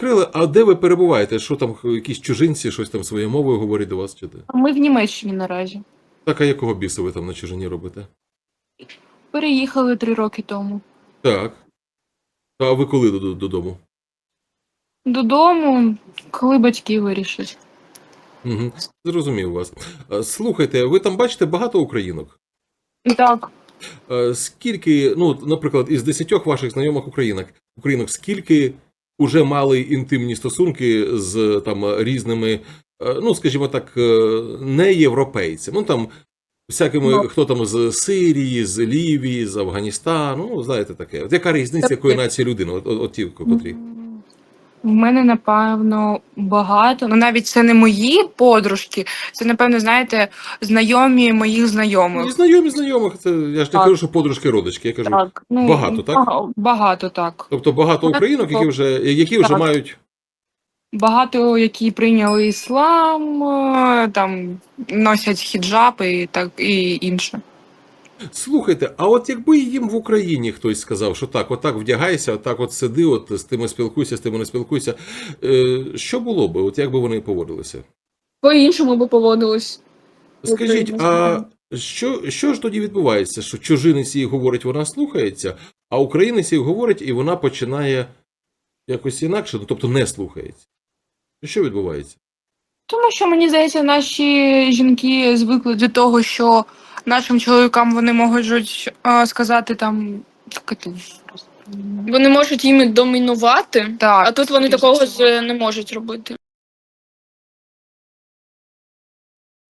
Криле, а де ви перебуваєте? Що там, якісь чужинці, щось там своєю мовою говорять до вас чи де? Ми в Німеччині наразі. Так, а якого біса ви там на чужині робите? Переїхали три роки тому. Так. А ви коли додому? Додому, коли батьки вирішать. Угу. Зрозумів вас. Слухайте, ви там бачите багато українок? Так, Скільки, ну, наприклад, із десятьох ваших знайомих українок, українок, скільки вже мали інтимні стосунки з там різними, е, ну, скажімо так, е, не європейцями, ну там всякими, Ну. хто там з Сирії, з Лівії, з Афганістану, ну, знаєте таке. От яка різниця, Тобто- якої нації людини? От, от, от ті, котрі. В мене, напевно, багато. Ну, навіть це не мої подружки, це, напевно, знаєте, знайомі моїх Ну, знайомих. і знайомі знайомих, це я ж не Так. кажу, що подружки родички, я кажу. Так, ну, Багато, так? Багато, так. Тобто багато Так, українок, які вже, які вже Так. мають Багато, які прийняли іслам, е, там носять хіджаб і так і інше. Слухайте, а от якби їм в Україні хтось сказав, що так, отак вдягайся, отак от сиди, от з тими спілкуйся, з тими не спілкуйся. Е, що було би? От як би вони поводилися? По-іншому би поводились. Скажіть, а що, що ж тоді відбувається? Що чужинець їй говорить, вона слухається, а українець їй говорить, і вона починає якось інакше, ну тобто не слухається. Що відбувається? Тому що мені здається, наші жінки звикли до того, що нашим чоловікам вони можуть е, сказати там. Вони можуть їми домінувати, Так, а тут вони такого ж з- не можуть робити.